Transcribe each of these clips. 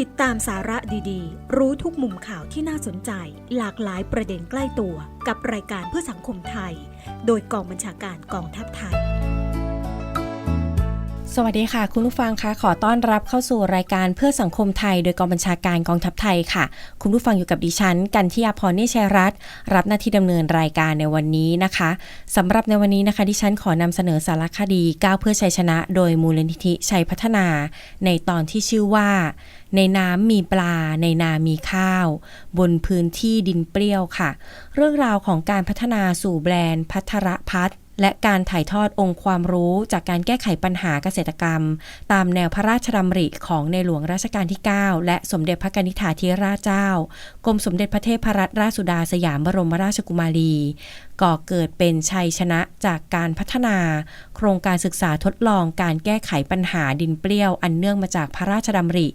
ติดตามสาระดีๆ รู้ทุกมุมข่าวที่น่าสนใจ หลากหลายประเด็นใกล้ตัวกับรายการเพื่อสังคมไทย โดยกองบัญชาการกองทัพไทย สวัสดีค่ะ คุณผู้ฟังคะขอต้อนรับเข้าสู่รายการเพื่อสังคมไทย โดยกองบัญชาการกองทัพไทยค่ะ คุณผู้ฟังอยู่กับดิฉัน กันทิยาพรเนชชัยรัตน์รับหน้าที่ดำเนินรายการในวันนี้นะคะสำหรับในวันนี้นะคะดิฉันขอนำเสนอสารคดีก้าวเพื่อชัยชนะ โดยมูลนิธิชัยพัฒนา ในตอนที่ชื่อว่า ในน้ำมีปลา ในนามีข้าว บนพื้นที่ดินเปรี้ยวค่ะ เรื่องราวของการพัฒนาสู่แบรนด์พัทรพัฒและการถ่ายทอดองค์ความรู้จากการแก้ไขปัญหาเกษตรกรรม ตามแนวพระราชดำริของในหลวงรัชกาลที่ 9 และสมเด็จพระนิษฐาธิราชเจ้า กรมสมเด็จพระเทพรัตนราชสุดาสยามบรมราชกุมารี ก่อเกิดเป็นชัยชนะจากการพัฒนา โครงการศึกษาทดลองการแก้ไขปัญหาดินเปรี้ยวอันเนื่องมาจากพระราชดำริ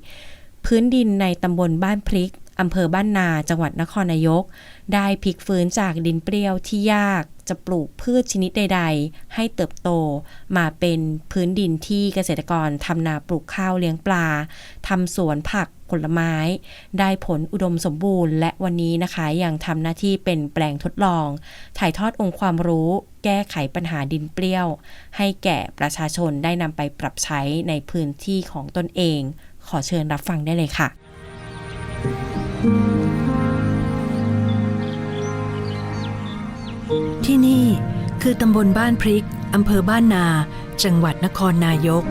พื้นดินในตำบลบ้านพริกอำเภอบ้านนาจังหวัดนครนายก ได้พลิกฟื้นจากดินเปรี้ยวที่ยากจะปลูกพืชชนิดใด ๆ ให้เติบโต มาเป็นพื้นดินที่เกษตรกรทำนาปลูกข้าวเลี้ยงปลาทำสวนผักผลไม้ ได้ผลอุดมสมบูรณ์ และวันนี้นะคะยังทำหน้าที่เป็นแปลงทดลอง ถ่ายทอดองค์ความรู้ แก้ไขปัญหาดินเปรี้ยว ให้แก่ประชาชนได้นำไปปรับใช้ในพื้นที่ของตนเอง ขอเชิญรับฟังได้เลยค่ะ ที่นี่คือตำบลบ้านพริกอำเภอบ้านนา จังหวัดนครนายก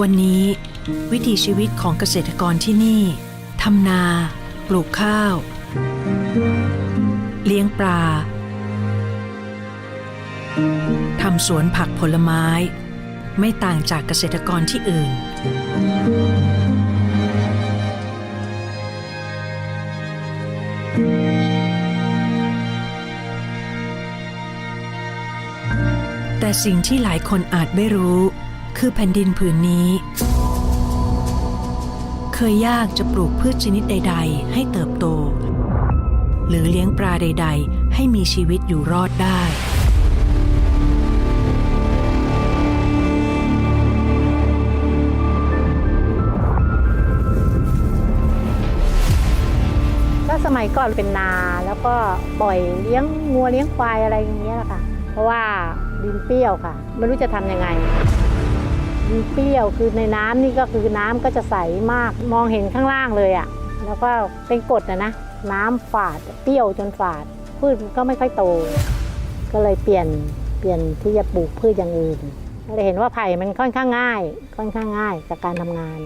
วันนี้ วิถีชีวิตของเกษตรกรที่นี่ทำนา ปลูกข้าว เลี้ยงปลาทำสวนผักผลไม้ ไม่ต่างจากเกษตรกรที่อื่น แต่สิ่งที่หลายคนอาจไม่รู้ คือแผ่นดินผืนนี้ เคยยากจะปลูกพืชชนิดใด ๆ ให้เติบโต หรือเลี้ยงปลาใด ๆ ให้มีชีวิตอยู่รอดได้ สมัยก่อนเป็นนาแล้วก็ปล่อยเลี้ยงงัวเลี้ยงควายอะไรอย่างเงี้ยแหละค่ะ เพราะว่าดินเปรี้ยวค่ะ ไม่รู้จะทำยังไงดินเปรี้ยวคือในน้ำนี่ก็คือน้ำก็จะใสมากมองเห็นข้างล่างเลยอะ่ะแล้วก็เป็นกรดนะนะ น้ำฝาดเปรี้ยวจนฝาด พืชก็ไม่ค่อยโต ก็เลยเปลี่ยนเปลี่ยนที่จะปลูกพืชอย่างอื่นก็เลยเห็นว่าไผ่มันค่อนข้างง่าย ค่อนข้างง่ายกับการทำงาน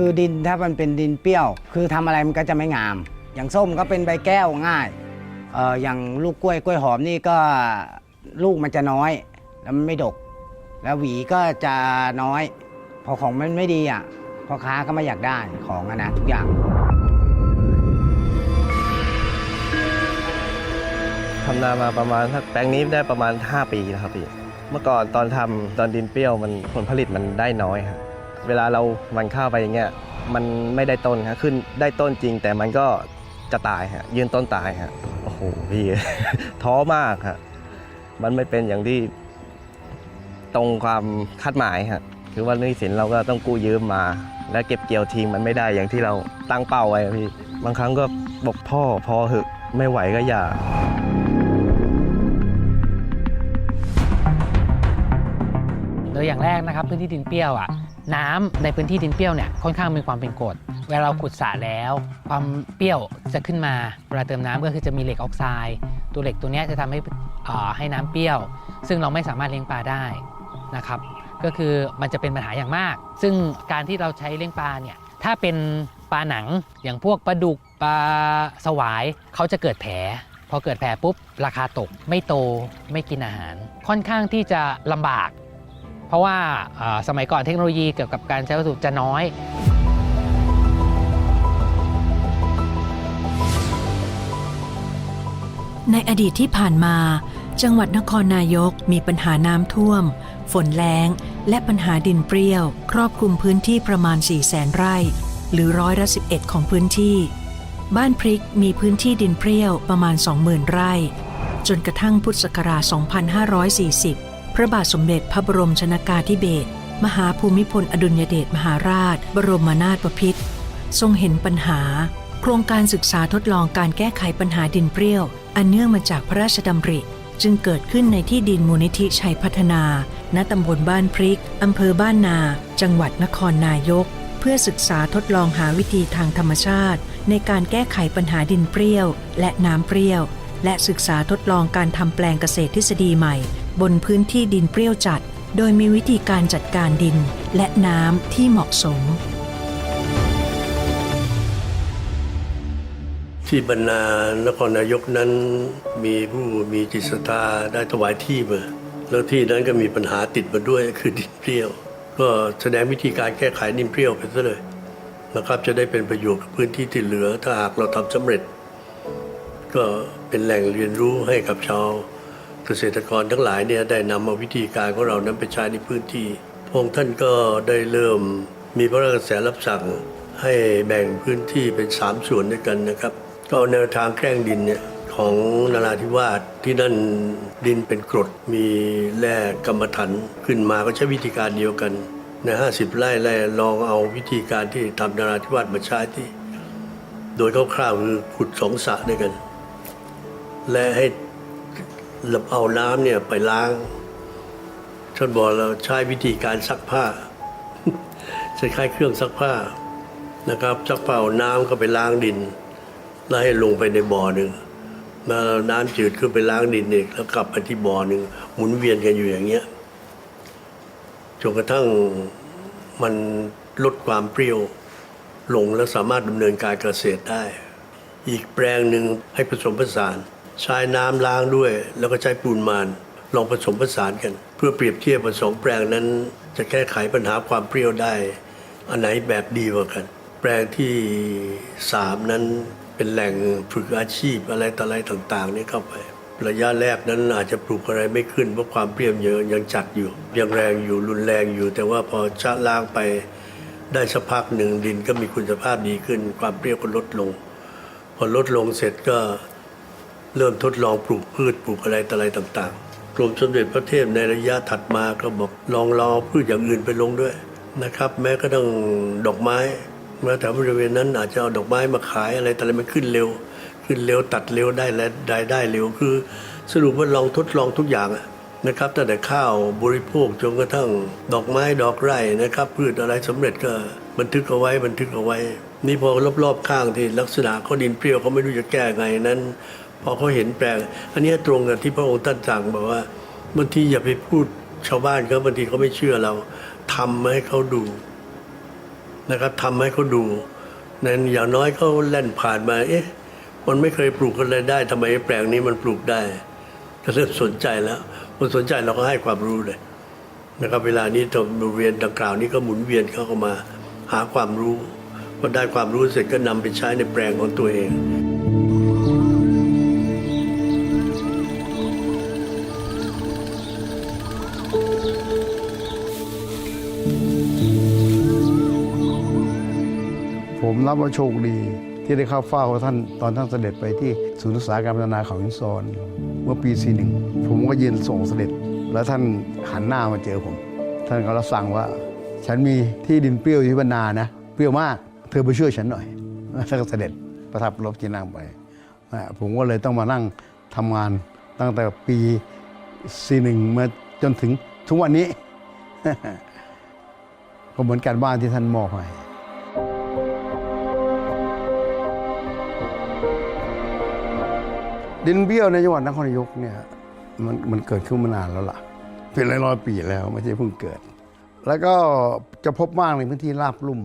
คือดินถ้ามันเป็นดินเปรี้ยว คือทำอะไรมันก็จะไม่งาม อย่างส้มก็เป็นใบแก้วง่ายเอออย่างลูกกล้วยกล้วยหอมนี่ก็ลูกมันจะน้อย แล้วมันไม่ดก แล้วหวีก็จะน้อย พอของมันไม่ดีอะพ่อค้าก็ไม่อยากได้ของอะนะทุกอย่างทำนามาประมาณแปลงนี้ได้ประมาณ 5 ปีแล้วครับพี่ เมื่อก่อนตอนทำตอนดินเปรี้ยวมันผลผลิตมันได้น้อยครับ เวลาเราหมันข้าวไปอย่างเงี้ยมันไม่ได้ต้นครับขึ้นได้ต้นจริง แต่มันก็จะตายฮะยืนต้นตายฮะโอ้โหพี่ ท้อมากฮะมันไม่เป็นอย่างที่ตรงความคาดหมายฮะคือว่านี้สินเราก็ต้องกู้ยืมมา แล้วเก็บเกี่ยวทิ้งมันไม่ได้อย่างที่เราตั้งเป้าไว้พี่บางครั้งก็บอกพ่อพอเหอะไม่ไหวก็อย่าโดยอย่างแรกนะครับพื้นที่ดินเปรี้ยวอะ น้ำในพื้นที่ดินเปรี้ยวเนี่ยค่อนข้างมีความเป็นกรดเวลาเราขุดสระแล้ว ความเปรี้ยวจะขึ้นมาเวลาเติมน้ำก็คือจะมีเหล็กออกไซด์ตัวเหล็กตัวนี้จะทำให้อ่าให้น้ำเปรี้ยว ซึ่งเราไม่สามารถเลี้ยงปลาได้นะครับ ก็คือมันจะเป็นปัญหาอย่างมาก ซึ่งการที่เราใช้เลี้ยงปลาเนี่ยถ้าเป็นปลาหนังอย่างพวกปลาดุกปลาสวายเขาจะเกิดแผลพอเกิดแผลปุ๊บราคาตก ไม่โตไม่กินอาหาร ค่อนข้างที่จะลำบาก เพราะว่าสมัยก่อนเทคโนโลยีเกี่ยวกับการใช้วัตถุจะน้อยในอดีตที่ผ่านมา จังหวัดนครนายกมีปัญหาน้ำท่วม ฝนแล้ง และปัญหาดินเปรี้ยว ครอบคลุมพื้นที่ประมาณ 4 0 0แสนไร่ หรือร้อยละ11 ของพื้นที่ บ้านพริกมีพื้นที่ดินเปรี้ยวประมาณ 20,000 ไร่ จนกระทั่งพุทธศักราช 2540 พระบาทสมเด็จพระบรมชนากาธิเบศรมหาภูมิพลอดุลยเดชมหาราช บรมนาถบพิตรทรงเห็นปัญหา โครงการศึกษาทดลองการแก้ไขปัญหาดินเปรี้ยว อันเนื่องมาจากพระราชดำริ จึงเกิดขึ้นในที่ดินมูลนิธิชัยพัฒนา ณตำบลบ้านพริกอำเภอบ้านนา จังหวัดนครนายก เพื่อศึกษาทดลองหาวิธีทางธรรมชาติ ในการแก้ไขปัญหาดินเปรี้ยว และน้ำเปรี้ยว และศึกษาทดลองการทำแปลงเกษตรทฤษฎีใหม่ บนพื้นที่ดินเปรี้ยวจัด โดยมีวิธีการจัดการดินและน้ำที่เหมาะสม ที่บรรณานครนายกนั้นมีผู้มีจิตศรัทธาได้ถวายที่มาแล้วที่นั้นก็มีปัญหาติดมาด้วยคือดินเปรี้ยว ก็แสดงวิธีการแก้ไขดินเปรี้ยวไปซะเลยนะครับจะได้เป็นประโยชน์กับพื้นที่ที่เหลือ ถ้าหากเราทำสำเร็จ ก็เป็นแหล่งเรียนรู้ให้กับชาว เกษตรกรทั้งหลายเนี่ยได้นำเอาวิธีการของเรานั้นไปใช้ในพื้นที่พระองค์ท่านก็ได้เริ่มมีพระราชกระแสรับสั่งให้แบ่งพื้นที่เป็นสามส่วนด้วยกันนะครับ ก็แนวทางแกล้งดินเนี่ยของนาราธิวาสที่นั่นดินเป็นกรดมีแร่กรรมฐานขึ้นมาก็ใช้วิธีการเดียวกันใน 50 ไร่ไร่ลองเอาวิธีการที่ทำนาราธิวาสมาใช้ที่ โดยคร่าวๆคือขุดสองสระด้วยกัน และให้ เอาน้ำเนี่ยไปล้างท่านบอกเราใช้วิธีการซักผ้าใช้คล้ายเครื่องซักผ้านะครับซักผ้าเอาน้ำก็ไปล้างดิน แล้วให้ลงไปในบ่อหนึ่งแล้วน้ำจืดขึ้นไปล้างดินอีกแล้วกลับไปที่บ่อหนึ่งหมุนเวียนกันอยู่อย่างเงี้ยจนกระทั่งมันลดความเปรี้ยวลงและสามารถดำเนินการเกษตรได้ อีกแปลงหนึ่งให้ผสมผสาน ใช้น้ำล้างด้วย แล้วก็ใช้ปูนมานลองผสมผสานกัน เพื่อเปรียบเทียบว่าสองแปลงนั้น จะแก้ไขปัญหาความเปรี้ยวได้ อันไหนแบบดีกว่ากัน แปลงที่สามนั้นเป็นแหล่งฝึกอาชีพอะไรต่ออะไรต่างๆ นี่เข้าไประยะแรกนั้นอาจจะปลูกอะไรไม่ขึ้นเพราะความเปรี้ยวเยอะยังจัดอยู่ ยังแรงอยู่รุนแรงอยู่ แต่ว่าพอชะล้างไปได้สักพักหนึ่งดินก็มีคุณภาพดีขึ้น ความเปรี้ยวก็ลดลง พอลดลงเสร็จก็ เริ่มทดลองปลูกพืชปลูกอะไรต่ออะไรต่างๆ กรมสมเด็จพระเทพในระยะถัดมาก็บอกลองลอพืชอย่างอื่นไปลงด้วยนะครับ แม้ก็ต้องดอกไม้แม้แต่บริเวณนั้นอาจจะเอาดอกไม้มาขายอะไรแต่อะไรมันขึ้นเร็ว ขึ้นเร็วตัดเร็วได้และได้ได้เร็วคือ สรุปว่าลองทดลองทุกอย่างนะครับตั้งแต่ข้าวบริโภคจนกระทั่งดอกไม้ดอกไร่นะครับ พืชอะไรสำเร็จก็บันทึกเอาไว้บันทึกเอาไว้ นี่พอรอบๆข้างที่ลักษณะเขาดินเปรี้ยวเขาไม่รู้จะแก้ไงนั้น พอเขาเห็นแปลง อันนี้ตรงกับที่พระองค์ท่านสั่งบอกว่าบางทีอย่าไปพูดชาวบ้านเขาบางทีเขาไม่เชื่อเราทำให้เขาดูนะครับทำให้เขาดูนั้นอย่างน้อยเขาแล่นผ่านมาเอ๊ะมันไม่เคยปลูกอะไรได้ทำไมแปลงนี้มันปลูกได้ก็เริ่มสนใจแล้วพอสนใจเราก็ให้ความรู้เลยนะครับเวลานี้ตบริเวณดังกล่าวนี้ก็หมุนเวียนเขาเข้ามาหาความรู้พอได้ความรู้เสร็จก็นำไปใช้ในแปลงของตัวเอง ผมนับว่าโชคดี ที่ได้เข้าเฝ้าท่านตอนท่านเสด็จไปที่ศูนย์ศึกษาการพัฒนาเขาหินซอนเมื่อปี41ผมก็ยืนส่งเสด็จ แล้วท่านหันหน้ามาเจอผม ท่านก็รับสั่งว่า ฉันมีที่ดินเปรี้ยวที่บรรนานะ เปรี้ยวมาก เธอไปช่วยฉันหน่อยท่านก็เสด็จประทับรถที่นั่งไป ผมก็เลยต้องมานั่งทำงานตั้งแต่ปี 41 มาจนถึงทุกวันนี้ ก็เหมือนการบ้านที่ท่านมอบให้ ดินเบี้ยวในจังหวัดนครนายกเนี่ยมันมันเกิดขึ้นมานานแล้วล่ะ เป็นร้อยร้อยปีแล้วไม่ใช่เพิ่งเกิด แล้วก็จะพบมากในพื้นที่ราบลุ่ม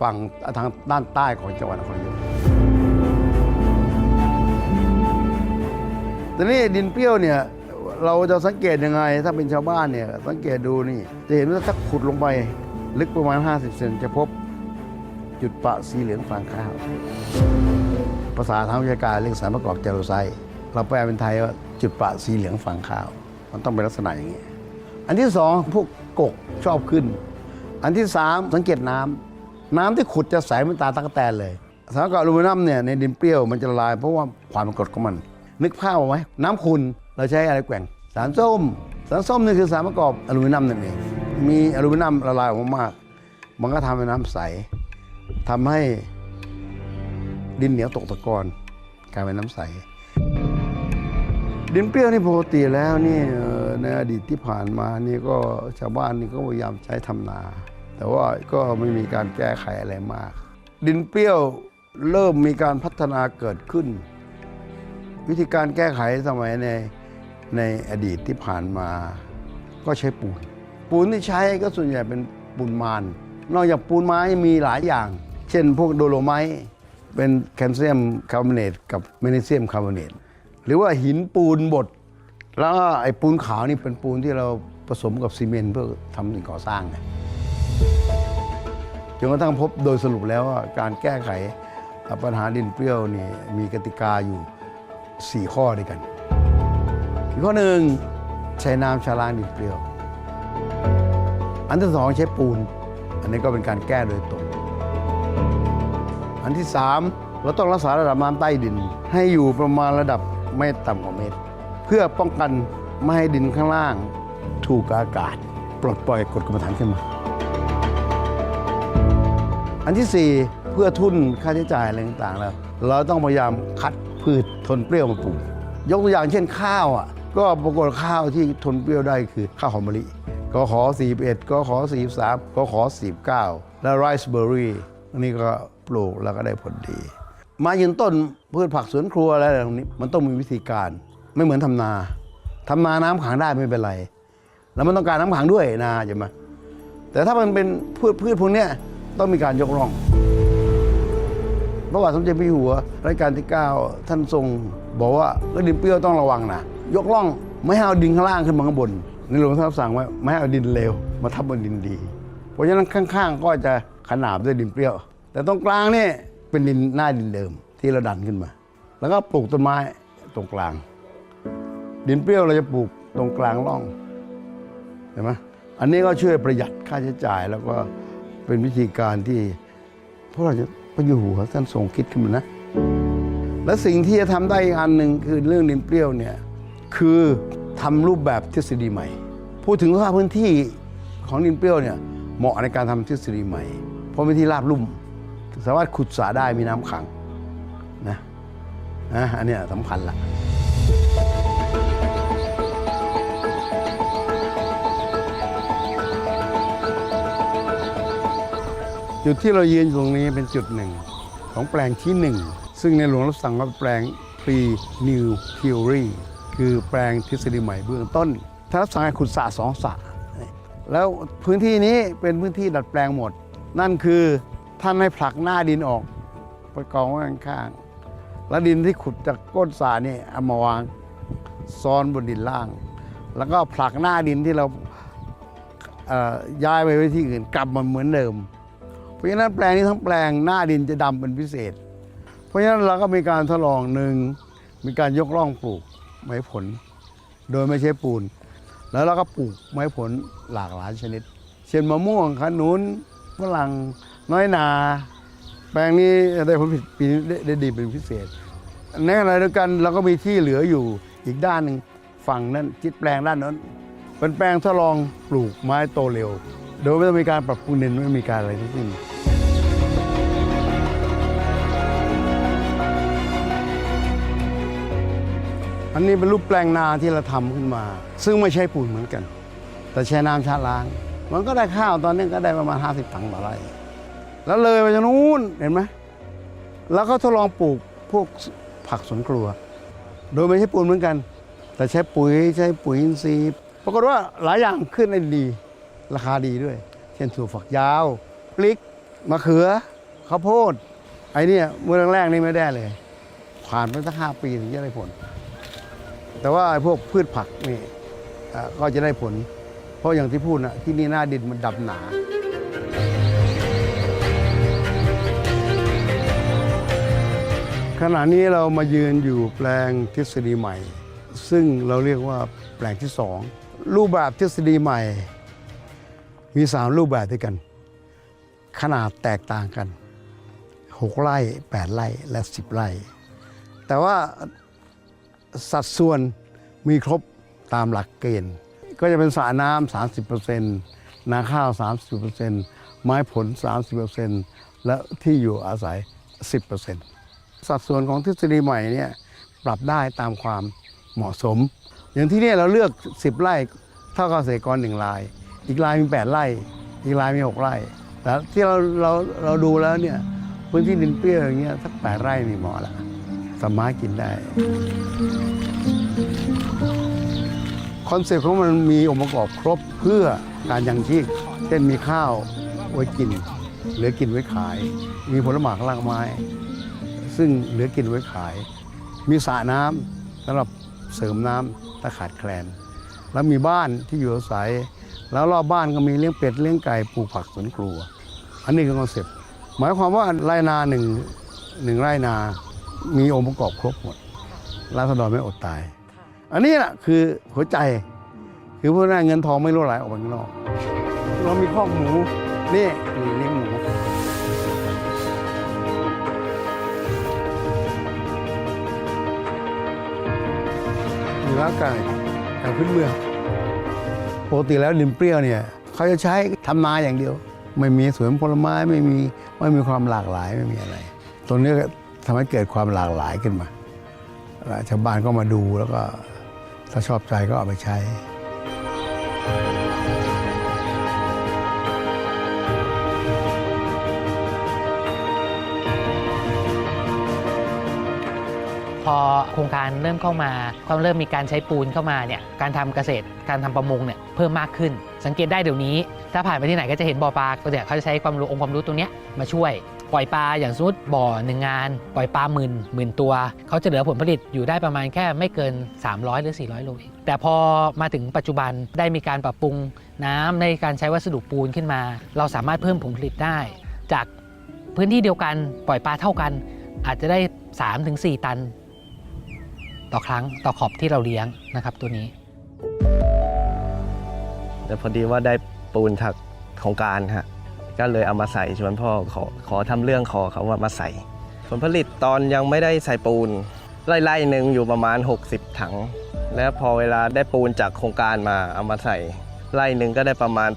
ฝั่งทางด้านใต้ของจังหวัดนครนายกแต่นี่ดินเปรี้ยวเนี่ยเราจะสังเกตยังไง ถ้าเป็นชาวบ้านเนี่ยสังเกตดูนี่ จะเห็นว่าถ้าขุดลงไปลึกประมาณ 50 เซนจะพบจุดปะสีเหลืองฟางข้าว ภาษาทางวิชาการเรียกสารประกอบเจโรไซเราแปลเป็นไทยว่าจุดประสีเหลืองฝังข้าว มันต้องเป็นลักษณะอย่างนี้ อันที่สองพวกกกชอบขึ้น อันที่สามสังเกตน้ำน้ำที่ขุดจะใสเหมือนตาตะกแตนเลยสารประกับอลูมิเนียมเนี่ยในดินเปรี้ยวมันจะละลายเพราะว่าความกรดของมัน นึกภาพเอาไว้น้ำขุนเราใช้อะไรแกว่งสารส้ม สารส้มนี่คือสารประกอบอลูมิเนียมนั่นเองมีอลูมิเนียมละลายออกมามาก มันก็ทำให้น้ำใสทำให้ ดินเหนียวตกตะกอนกลายเป็นน้ำใส ดินเปรี้ยวนี่ปกติแล้วนี่ในอดีตที่ผ่านมานี่ก็ชาวบ้านนี่ก็พยายามใช้ทำนา แต่ว่าก็ไม่มีการแก้ไขอะไรมาก ดินเปรี้ยวเริ่มมีการพัฒนาเกิดขึ้น วิธีการแก้ไขสมัยในในอดีตที่ผ่านมา ก็ใช้ปูน ปูนที่ใช้ก็ส่วนใหญ่เป็นปูนมาน นอกจากปูนไม้มีหลายอย่าง เช่นพวกโดโลไมต์ เป็นแคลเซียมคาร์บอเนตกับแมกนีเซียมคาร์บอเนตหรือว่าหินปูนบดแล้วก็ไอ้ปูนขาวนี่เป็นปูนที่เราผสมกับซีเมนต์เพื่อทำสิ่งก่อสร้างไงจนกระทั่งพบโดยสรุปแล้วว่าการแก้ไขปัญหาดินเปรี้ยวนี่มีกติกาอยู่ 4 ข้อด้วยกันข้อหนึ่งใช้น้ำชะล้างดินเปรี้ยว อันที่สองใช้ปูน อันนี้ก็เป็นการแก้โดยตรง นที่สามเราต้องรักษาระดับน้ำใต้ดิน ให้อยู่ประมาณระดับไม่ต่ำกว่าเมตร เพื่อป้องกันไม่ให้ดินข้างล่าง ถูกอากาศ ปลดปล่อยกดกรรมฐานขึ้นมา อันที่สี่เพื่อทุนค่าใช้จ่ายอะไรต่างๆแล้วเราต้องพยายามคัดพืชทนเปรี้ยวมาปลูกยกตัวอย่างเช่นข้าวอะก็ปรากฏข้าวที่ทนเปรี้ยวได้คือข้าวหอมมะลิกขอ41กขอ43กขอ49 และไรซ์เบอร์รี่ นนี้ก็ปลูกแล้วก็ได้ผลดี มายืนต้นพืชผักสวนครัวอะไรเหล่านี้ มันต้องมีวิธีการ ไม่เหมือนทำนาทำนาน้ำขังได้ไม่เป็นไร แล้วมันต้องการน้ำขังด้วยนาใช่ไหมแต่ถ้ามันเป็นพืชพืชพวกนี้ต้องมีการยกร่องพระบาทสมเด็จพระหัวรัชกาลที่ 9 ท่านทรง บอกว่าดินเปรี้ยวต้องระวังนะยกร่องไม่ให้เอาดินข้างล่างขึ้นมาข้างบนในหลวงท่านสั่งไว้ไม่ให้เอาดินเลวมาทับบนดินดี เพราะฉะนั้นข้างๆก็จะ ขนาบด้วยดินเปรี้ยว แต่ตรงกลางนี่เป็นดินหน้าดินเดิมที่เราดันขึ้นมา แล้วก็ปลูกต้นไม้ตรงกลาง ดินเปรี้ยวเราจะปลูกตรงกลางร่องเห็นไหมอันนี้ก็ช่วยประหยัดค่าใช้จ่าย แล้วก็เป็นวิธีการที่พวกเราจะพระอยู่หัวท่านทรงคิดขึ้นมานะ และสิ่งที่จะทำได้อีกอันหนึ่งคือเรื่องดินเปรี้ยวเนี่ยคือทำรูปแบบทฤษฎีใหม่ พูดถึงสภาพพื้นที่ของดินเปรี้ยวเนี่ยเหมาะในการทำทฤษฎีใหม่ เพราะเป็นที่ราบลุ่ม สามารถขุดสระได้มีน้ำขังนะนะอันนี้สำคัญละจุดที่เรายืนอยู่ตรงนี้เป็นจุดหนึ่ง ของแปลงที่หนึ่ง ซึ่งในหลวงรับสั่งว่าแปลง pre new theory คือแปลงทฤษฎีใหม่เบื้องต้นท่านรับสั่งให้ขุดสระสองสระแล้วพื้นที่นี้เป็นพื้นที่ดัดแปลงหมด นั่นคือท่านให้ผลักหน้าดินออกไปกองไว้ข้างๆแล้วดินที่ขุดจากก้นสระนี่เอามาวางซ้อนบนดินล่าง แล้วก็ผลักหน้าดินที่เราย้ายไปไว้ที่อื่นกลับมาเหมือนเดิม เพราะฉะนั้นแปลงนี้ทั้งแปลงหน้าดินจะดำเป็นพิเศษ เพราะฉะนั้นเราก็มีการทดลองหนึ่งมีการยกร่องปลูกไม้ผล โดยไม่ใช้ปูน แล้วเราก็ปลูกไม้ผลหลากหลายชนิด เช่นมะม่วงขนุน ฝรั่งน้อยนา แปลงนี้ได้ผลผลิตปีนี้ได้ดีเป็นพิเศษในขณะเดียวกันเราก็มีที่เหลืออยู่อีกด้านหนึ่งฝั่งนั้นทิศแปลงด้านนั้นเป็นแปลงทดลองปลูกไม้โตเร็ว โดยไม่ต้องมีการปรับปรุงดินไม่มีการอะไรทั้งสิ้นอันนี้เป็นรูปแปลงนาที่เราทำขึ้นมา ซึ่งไม่ใช่ปูนเหมือนกัน แต่ใช้น้ำชาล้าง มันก็ได้ข้าวตอนนี้ก็ได้ประมาณ 50ตังค์ต่อไร่ แล้วเลยไปจนนู้นเห็นไหมแล้วก็ทดลองปลูกพวกผักสวนครัว โดยไม่ใช่ปูนเหมือนกัน แต่ใช้ปุ๋ยใช้ปุ๋ยอินทรีย์ ปรากฏว่าหลายอย่างขึ้นได้ดี ราคาดีด้วย เช่นถั่วฝักยาวพริกมะเขือข้าวโพด ไอ้นี่เมื่อแรกๆนี่ไม่ได้เลย ผ่านไปสักห้าปีถึงจะได้ผล แต่ว่าไอ้พวกพืชผักนี่ก็จะได้ผล เพราะอย่างที่พูดนะที่นี่หน้าดินมันดำหนาขณะนี้เรามายืนอยู่แปลงทฤษฎีใหม่ ซึ่งเราเรียกว่าแปลงที่สองรูปแบบทฤษฎีใหม่ มีสามรูปแบบด้วยกัน ขนาดแตกต่างกัน6ไร่8ไร่และ10ไร่ แต่ว่าสัดส่วนมีครบตามหลักเกณฑ์ ก็จะเป็นสระน้ำ30%นาข้าว 30%ไม้ผล 30%และที่อยู่อาศัย 10%สัดส่วนของทฤษฎีใหม่เนี่ยปรับได้ตามความเหมาะสม อย่างที่นี่เราเลือก 10 ไร่เท่ากับเกษตรกรหนึ่งราย อีกรายมี 8 ไร่ อีกรายมี 6 ไร่ แต่ที่เราเราเราดูแล้วเนี่ยพื้นที่ดินเปรี้ยวอย่างเงี้ยสักแปดไร่นี่เหมาะละสามารถกินได้ คอนเซ็ปต์ของมันมีองค์ประกอบครบเพื่อการยังชีพเช่นมีข้าวไว้กิน เหลือกินไว้ขาย มีผลไม้รากไม้ ซึ่งเหลือกินไว้ขาย มีสระน้ำสำหรับเสริมน้ำถ้าขาดแคลน แล้วมีบ้านที่อยู่อาศัย แล้วรอบบ้านก็มีเลี้ยงเป็ดเลี้ยงไก่ปลูกผักสวนครัว อันนี้คือคอนเซ็ปต์หมายความว่าไรนาหนึ่งหนึ่งไร่นา มีองค์ประกอบครบหมดราษฎรไม่อดตาย อันนี้แหละคือหัวใจ คือพวกนั้นเงินทองไม่รั่วไหลออกไปข้างนอก เรามีข้อกหมูนี่นี่เลี้ยงหมูมีร่างกายอย่างพื้นเมืองปกติแล้วดินเปรี้ยวเนี่ยเขาจะใช้ทำนาอย่างเดียว ไม่มีสวนผลไม้ไม่มีไม่มีความหลากหลายไม่มีอะไร ตรงนี้ทำให้เกิดความหลากหลายขึ้นมาชาวบ้านก็มาดูแล้วก็ ถ้าชอบใจก็เอาไปใช้ พอโครงการเริ่มเข้ามาก็เริ่มมีการใช้ปูนเข้ามาเนี่ยการทำเกษตรการทำประมงเนี่ยเพิ่มมากขึ้น สังเกตได้เดี๋ยวนี้ ถ้าผ่านไปที่ไหนก็จะเห็นบ่อปลาเนี่ยเขาจะใช้ความรู้องค์ความรู้ตรงเนี้ยมาช่วย ปล่อยปลาอย่างสมมติบ่อหนึ่งงาน ปล่อยปลาหมื่นหมื่นตัว เขาจะเหลือผลผลิตอยู่ได้ประมาณแค่ไม่เกิน 300 หรือ 400 โลเองแต่พอมาถึงปัจจุบันได้มีการปรับปรุงน้ำในการใช้วัสดุปูนขึ้นมา เราสามารถเพิ่มผลผลิตได้ จากพื้นที่เดียวกันปล่อยปลาเท่ากัน อาจจะได้ 3-4 ตัน ต่อครั้งต่อขอบที่เราเลี้ยงนะครับตัวนี้ แต่พอดีว่าได้ปูนจากโครงการฮะ ก็เลยเอามาใส่ชวนพ่อขอขอทำเรื่องขอเขาว่ามาใส่ ผลผลิตตอนยังไม่ได้ใส่ปูนไร่ๆหนึ่งอยู่ประมาณ 60 ถัง แล้วพอเวลาได้ปูนจากโครงการมาเอามาใส่ไร่หนึ่งก็ได้ประมาณ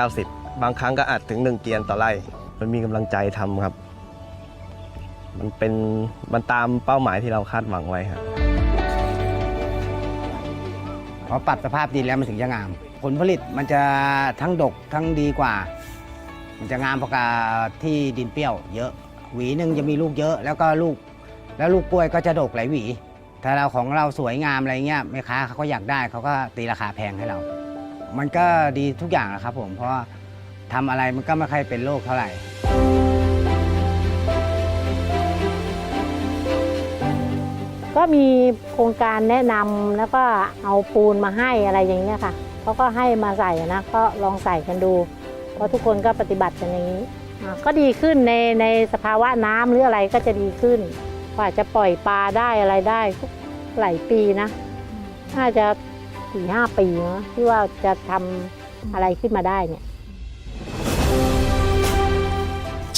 80-90 บางครั้งก็อัดถึง 1 เกียนต่อไร่ มันมีกำลังใจทำครับ มันเป็นมันตามเป้าหมายที่เราคาดหวังไว้ครับพอปรับสภาพดินแล้วมันถึงจะงาม ผลผลิตมันจะทั้งดกทั้งดีกว่า มันจะงามพระกับที่ดินเปรี้ยว เยอะ หวีหนึ่งจะมีลูกเยอะ แล้วก็ลูก แล้วลูกกล้วยก็จะดกหลายหวี ถ้าเราของเราสวยงามอะไรเงี้ยแม่ค้าเขาก็อยากได้เขาก็ตีราคาแพงให้เรา มันก็ดีทุกอย่างแหละครับผมเพราะว่าทำอะไรมันก็ไม่ค่อยเป็นโรคเท่าไหร่ ก็มีโครงการแนะนำแล้วก็เอาปูนมาให้อะไรอย่างเงี้ยค่ะเขาก็ให้มาใส่นะก็ลองใส่กันดู ราะทุกคนก็ปฏิบัติกันอย่างนี้อ่าก็ดีขึ้นในในสภาวะน้ำหรืออะไรก็จะดีขึ้นกว่าจะปล่อยปลาได้อะไรได้ทุกหลายปีนะน่าจะสี่ห้าปีนะที่ว่าจะทำอะไรขึ้นมาได้เนี่ย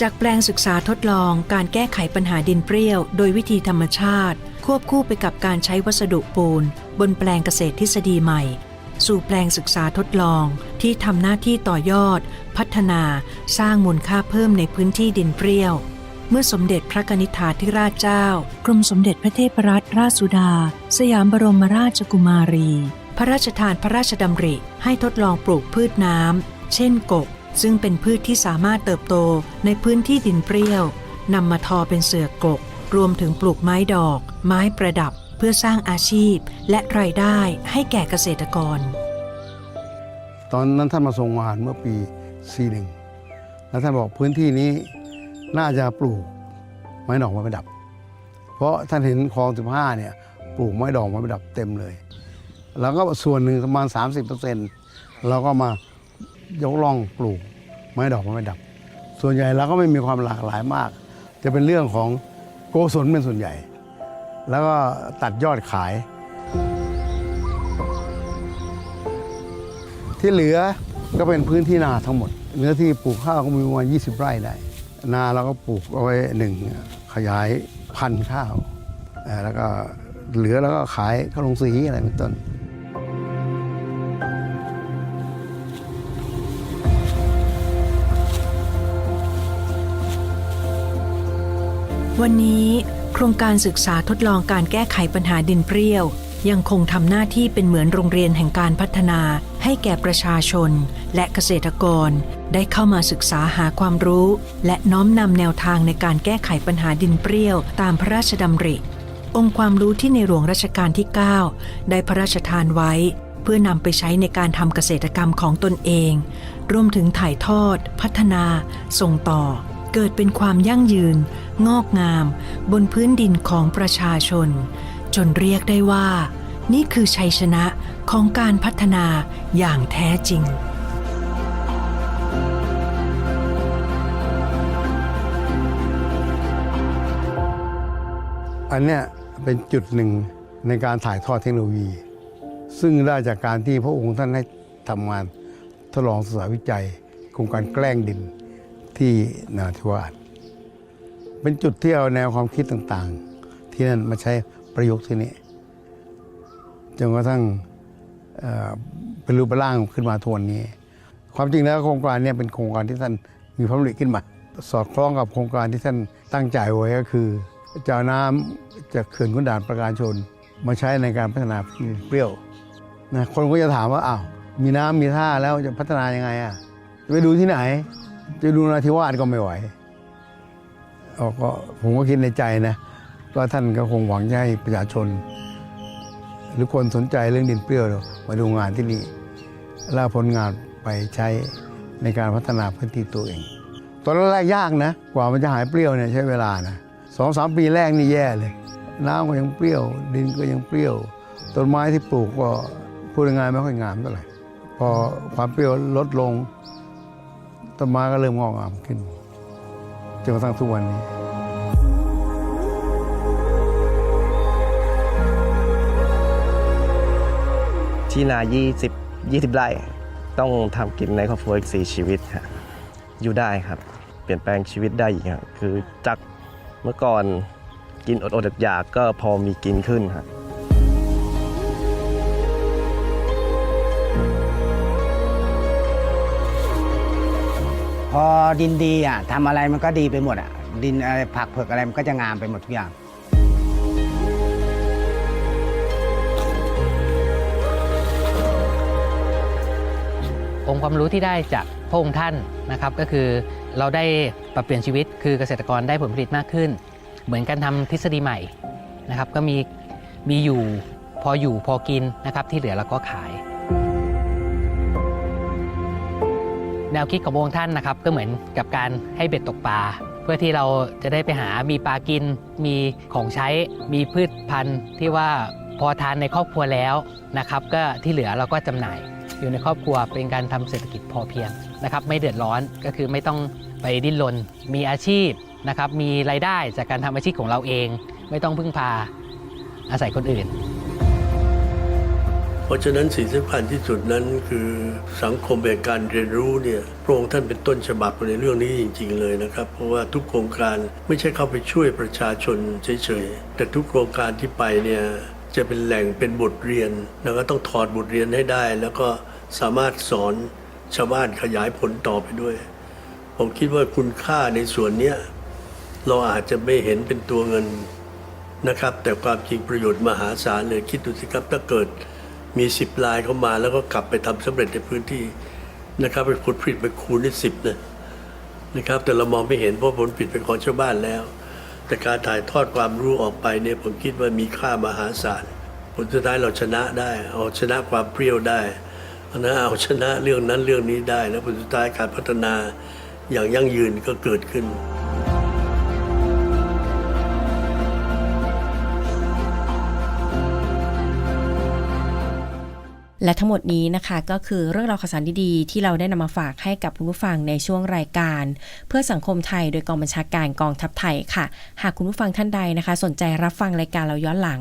จากแปลงศึกษาทดลองการแก้ไขปัญหาดินเปรี้ยว โดยวิธีธรรมชาติ ควบคู่ไปกับการใช้วัสดุปูน บนแปลงเกษตรทฤษฎีใหม่ สู่แปลงศึกษาทดลองที่ทำหน้าที่ต่อยอด พัฒนา สร้างมูลค่าเพิ่มในพื้นที่ดินเปรี้ยว เมื่อสมเด็จพระกนิษฐาธิราชเจ้า กรมสมเด็จพระเทพรัตนราชสุดา สยามบรมราชกุมารี พระราชทานพระราชดำริให้ทดลองปลูกพืชน้ำ เช่นกกซึ่งเป็นพืชที่สามารถเติบโตในพื้นที่ดินเปรี้ยวนำมาทอเป็นเสือกกรวมถึงปลูกไม้ดอก ไม้ประดับ พื่อสร้างอาชีพและรายได้ให้แก่เกษตรกร ตอนนั้นท่านมาทรงงานเมื่อปี 41 แล้วท่านบอกพื้นที่นี้น่าจะปลูกไม้ดอกไม้ประดับ เพราะท่านเห็นคลอง 15 เนี่ยปลูกไม้ดอกไม้ประดับเต็มเลย แล้วก็ส่วนหนึ่งประมาณ 30%เราก็มายกล่องปลูกไม้ดอกไม้ประดับ ส่วนใหญ่เราก็ไม่มีความหลากหลายมาก จะเป็นเรื่องของโกศลเป็นส่วนใหญ่ แล้วก็ตัดยอดขาย ที่เหลือก็เป็นพื้นที่นาทั้งหมด เนื้อที่ปลูกข้าวก็มีประมาณ20 ไร่ได้ นาเราก็ปลูกเอาไว้หนึ่งขยายพันธุ์ข้าว แล้วก็เหลือแล้วก็ขายข้าวลงสีอะไรเป็นต้นวันนี้ รงการศึกษาทดลองการแก้ไขปัญหาดินเปรี้ยว ยังคงทำหน้าที่เป็นเหมือนโรงเรียนแห่งการพัฒนา ให้แก่ประชาชน และเกษตรกร ได้เข้ามาศึกษาหาความรู้ และน้อมนำแนวทางในการแก้ไขปัญหาดินเปรี้ยว ตามพระราชดำริ องค์ความรู้ที่ในหลวงรัชกาลที่ 9 ได้พระราชทานไว้ เพื่อนำไปใช้ในการทำเกษตรกรรมของตนเอง รวมถึงถ่ายทอด พัฒนา ส่งต่อ เกิดเป็นความยั่งยืน งอกงามบนพื้นดินของประชาชน จนเรียกได้ว่า นี่คือชัยชนะของการพัฒนาอย่างแท้จริงอันเนี้ยเป็นจุดหนึ่งในการถ่ายทอดเทคโนโลยี ซึ่งได้จากการที่พระองค์ท่านให้ทำงานทดลองศึกษาวิจัยโครงการแกล้งดินที่นาธิวาส เป็นจุดที่เอาแนวความคิดต่างๆ ที่นั่นมาใช้ประยุกต์ที่นี่จนกระทั่งเอ่อเป็นรูปร่างขึ้นมาทวนนี้ ความจริงแล้วโครงการนี้เป็นโครงการที่ท่านมีพระดำริขึ้นมา สอดคล้องกับโครงการที่ท่านตั้งใจไว้ก็คือจะเอาน้ำจากเขื่อนขุนด่านประการชน มาใช้ในการพัฒนาเปรี้ยวนะคนก็จะถามว่าอ้าวมีน้ำมีท่าแล้วจะพัฒนายังไงอะจะไปดูที่ไหน จะดูนาธิวาสก็ไม่ไหว ก็ผมก็คิดในใจนะว่าท่านก็คงหวังให้ประชาชน หรือคนสนใจเรื่องดินเปรี้ยวมาดูงานที่นี่แล้วเอาผลงานไปใช้ในการพัฒนาพื้นที่ตัวเอง ตอนแรกยากนะ กว่ามันจะหายเปรี้ยวเนี่ยใช้เวลานะสองสามปีแรกนี่แย่เลย น้ำก็ยังเปรี้ยว ดินก็ยังเปรี้ยว ต้นไม้ที่ปลูกก็พูดง่ายไม่ค่อยงามเท่าไหร่พอความเปรี้ยวลดลง ต้นไม้ก็เริ่มงอกงามขึ้น จนกระทั่งทุกวันนี้ ที่นา 20 20 ไร่ ต้องทำกินในครอบครัวอีก4ชีวิตฮะอยู่ได้ครับ เปลี่ยนแปลงชีวิตได้อีกครับคือจากเมื่อก่อนกินอดๆอยากๆก็พอมีกินขึ้นครับ พอดินดีอะทำอะไรมันก็ดีไปหมดอะ ดินอะไรผักเผือกอะไรมันก็จะงามไปหมดทุกอย่าง องค์ความรู้ที่ได้จากพระองค์ท่านนะครับก็คือเราได้ปรับเปลี่ยนชีวิตคือเกษตรกรได้ผลผลิตมากขึ้น เหมือนการทำทฤษฎีใหม่นะครับก็มีมีอยู่พออยู่พอกินนะครับที่เหลือเราก็ขาย แนวคิดของพระองค์ท่านนะครับ ก็เหมือนกับการให้เบ็ดตกปลาเพื่อที่เราจะได้ไปหามีปลากิน มีของใช้มีพืชพันธุ์ที่ว่าพอทานในครอบครัวแล้วนะครับ ก็ที่เหลือเราก็จำหน่ายอยู่ในครอบครัวเป็นการทำเศรษฐกิจพอเพียงนะครับ ไม่เดือดร้อนก็คือไม่ต้องไปดิ้นรนมีอาชีพนะครับ มีรายได้จากการทำอาชีพของเราเอง ไม่ต้องพึ่งพาอาศัยคนอื่น เพราะฉะนั้นสิ่งสำคัญที่สุดนั้นคือสังคมแห่งการเรียนรู้เนี่ยพระองค์ท่านเป็นต้นฉบับในเรื่องนี้จริง ๆ เลยนะครับ เพราะว่าทุกโครงการไม่ใช่เข้าไปช่วยประชาชนเฉยๆแต่ทุกโครงการที่ไปเนี่ยจะเป็นแหล่งเป็นบทเรียนแล้วก็ต้องถอดบทเรียนให้ได้ แล้วก็สามารถสอนชาวบ้านขยายผลต่อไปด้วย ผมคิดว่าคุณค่าในส่วนเนี้ยเราอาจจะไม่เห็นเป็นตัวเงินนะครับ แต่ความจริงประโยชน์มหาศาลเลยคิดดูสิครับถ้าเกิด มีสิบลายเข้ามาแล้วก็กลับไปทำสำเร็จในพื้นที่นะครับไปผลผลิตไปคูณได้สิบนะนะครับ แต่เรามองไม่เห็นเพราะผลผลิตเป็นของชาวบ้านแล้ว แต่การถ่ายทอดความรู้ออกไปเนี่ยผมคิดว่ามีค่ามหาศาลผลสุดท้ายเราชนะได้ เอาชนะความเปรี้ยวได้นะเอาชนะเรื่องนั้นเรื่องนี้ได้ แล้วผลสุดท้ายการพัฒนาอย่างยั่งยืนก็เกิดขึ้น และทั้งหมดนี้นะคะก็คือเรื่องราวข่าวสารดีๆ ที่เราได้นำมาฝากให้กับคุณผู้ฟังในช่วงรายการ เพื่อสังคมไทยโดยกองบัญชาการกองทัพไทยค่ะ หากคุณผู้ฟังท่านใดนะคะ สนใจรับฟังรายการเราย้อนหลัง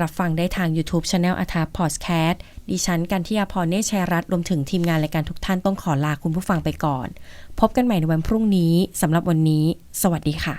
รับฟังได้ทาง YouTube Channel อาทาพอดแคสต์ดิฉันกันที่ยาพรเนชชัยรัตรวมถึงทีมงานรายการทุกท่านต้องขอลาคุณผู้ฟังไปก่อน พบกันใหม่ในวันพรุ่งนี้สำหรับวันนี้ สวัสดีค่ะ